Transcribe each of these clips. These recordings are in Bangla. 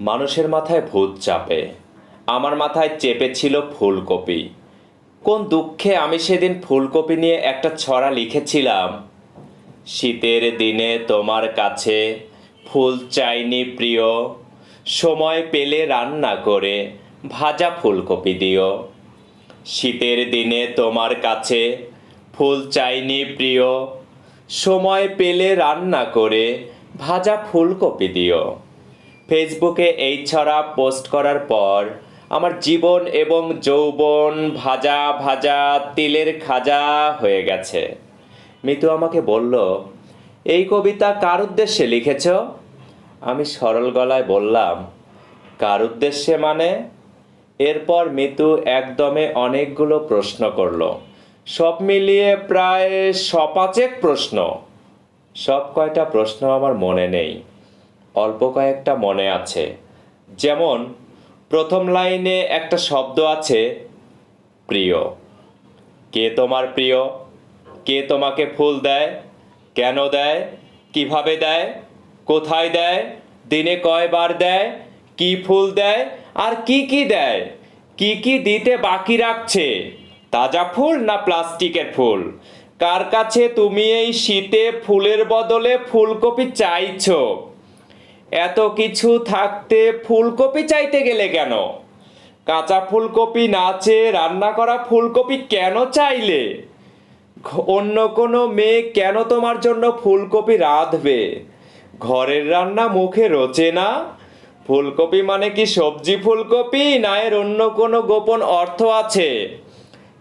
মানুষের মাথায় ভূত চাপে। আমার মাথায় চেপেছিল ফুলকপি। কোন দুঃখে আমি সেদিন ফুলকপি নিয়ে একটা ছড়া লিখেছিলাম। শীতের দিনে তোমার কাছে ফুল চাইনি প্রিয়। সময় পেলে রান্না করে ভাজা ফুলকপি দিও। শীতের দিনে তোমার কাছে ফুল চাইনি প্রিয়। সময় পেলে রান্না করে ভাজা ফুলকপি দিও। ফেসবুকে এই ছড়া পোস্ট করার পর আমার জীবন এবং যৌবন ভাজা ভাজা তিলের খাজা হয়ে গেছে। মিতু আমাকে বলল, এই কবিতা কার উদ্দেশ্যে লিখেছ? আমি সরল গলায় বললাম, কার উদ্দেশ্যে মানে? এরপর মিতু একদমে অনেকগুলো প্রশ্ন করল, সব মিলিয়ে প্রায় সপাচেক প্রশ্ন। সব কয়টা প্রশ্ন আমার মনে নেই। অল্প কয়েকটা মনে আছে। যেমন, প্রথম লাইনে একটা শব্দ আছে, প্রিয়। কে তোমার প্রিয়? কে তোমাকে ফুল দেয়? কেন দেয়? কীভাবে দেয়? কোথায় দেয়? দিনে কয়বার দেয়? কি ফুল দেয়? আর কি কি দেয়? কি কি দিতে বাকি রাখছে? তাজা ফুল না প্লাস্টিকের ফুল? কার কাছে তুমি এই শীতে ফুলের বদলে ফুলকপি চাইছো? এত কিছু থাকতে ফুলকপি চাইতে গেলে কেন? কাঁচা ফুলকপি না চেয়ে রান্না করা ফুলকপি কেন চাইলে? অন্য কোনো মেয়ে কেন তোমার জন্য ফুলকপি রাঁধবে? ঘরের রান্না মুখে রোচে না? ফুলকপি মানে কি সবজি ফুলকপি না এর অন্য কোনো গোপন অর্থ আছে?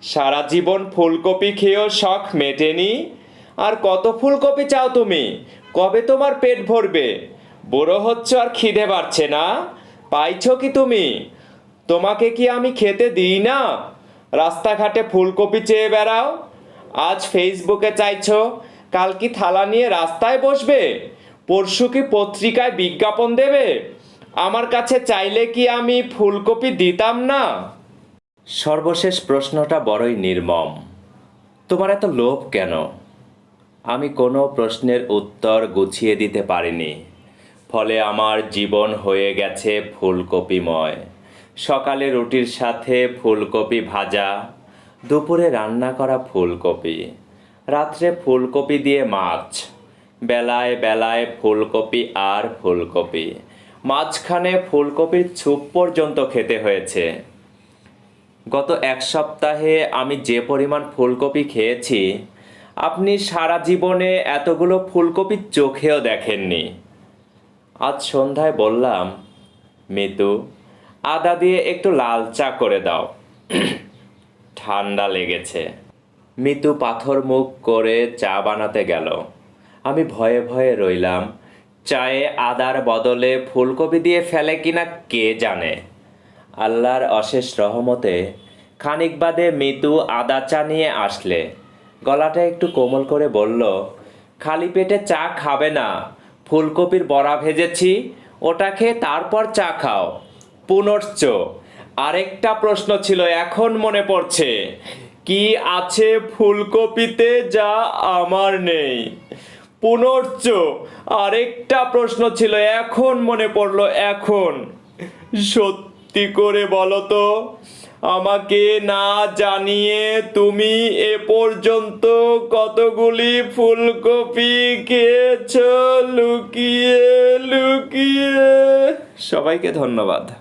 সারা জীবন ফুলকপি খেয়েও শখ মেটেনি? আর কত ফুলকপি চাও তুমি? কবে তোমার পেট ভরবে? বুড়ো হচ্ছ আর খিদে বাড়ছে না? পাইছো কি তুমি? তোমাকে কি আমি খেতে দিই না? রাস্তাঘাটে ফুলকপি চেয়ে বেড়াও। আজ ফেসবুকে চাইছো, কাল কি থালা নিয়ে রাস্তায় বসবে? পরশু কি পত্রিকায় বিজ্ঞাপন দেবে? আমার কাছে চাইলে কি আমি ফুলকপি দিতাম না? সর্বশেষ প্রশ্নটা বড়ই নির্মম। তোমার এত লোভ কেন? আমি কোনো প্রশ্নের উত্তর গুছিয়ে দিতে পারিনি। ফলে আমার জীবন হয়ে গেছে ফুলকপিময়। সকালে রুটির সাথে ফুলকপি ভাজা, দুপুরে রান্না করা ফুলকপি, রাত্রে ফুলকপি দিয়ে মাছ, বেলায় বেলায় ফুলকপি আর ফুলকপি। মাঝখানে ফুলকপির ছুপ পর্যন্ত খেতে হয়েছে। গত এক সপ্তাহে আমি যে পরিমাণ ফুলকপি খেয়েছি, আপনি সারা জীবনে এতগুলো ফুলকপি চোখেও দেখেননি। আজ সন্ধ্যায় বললাম, মিতু, আদা দিয়ে একটু লাল চা করে দাও। ঠান্ডা লেগেছে মিতু পাথর মুখ করে চা বানাতে গেল। আমি ভয়ে ভয়ে রইলাম, চায়ে আদার বদলে ফুলকপি দিয়ে ফেলে কিনা কে জানে আল্লাহর অশেষ রহমতে খানিক বাদে মিতু আদা চা নিয়ে আসলে। গলাটা একটু কোমল করে বলল, খালি পেটে চা খাবে না। ফুলকপির বড়া ভেজেছি ওটা খেয়ে তারপর চা খাও। পুনশ্চ, আরেকটা প্রশ্ন ছিল, এখন মনে পড়ছে, কি আছে ফুলকপিতে যা আমার নেই? পুনশ্চ, আরেকটা প্রশ্ন ছিল, এখন মনে পড়ল, এখন। সত্যি করে বলো তো আমাকে না জানিয়ে তুমি এ পর্যন্ত কতগুলি ফুলকপি খেয়েছ? লুকিয়ে লুকিয়ে। সবাইকে ধন্যবাদ।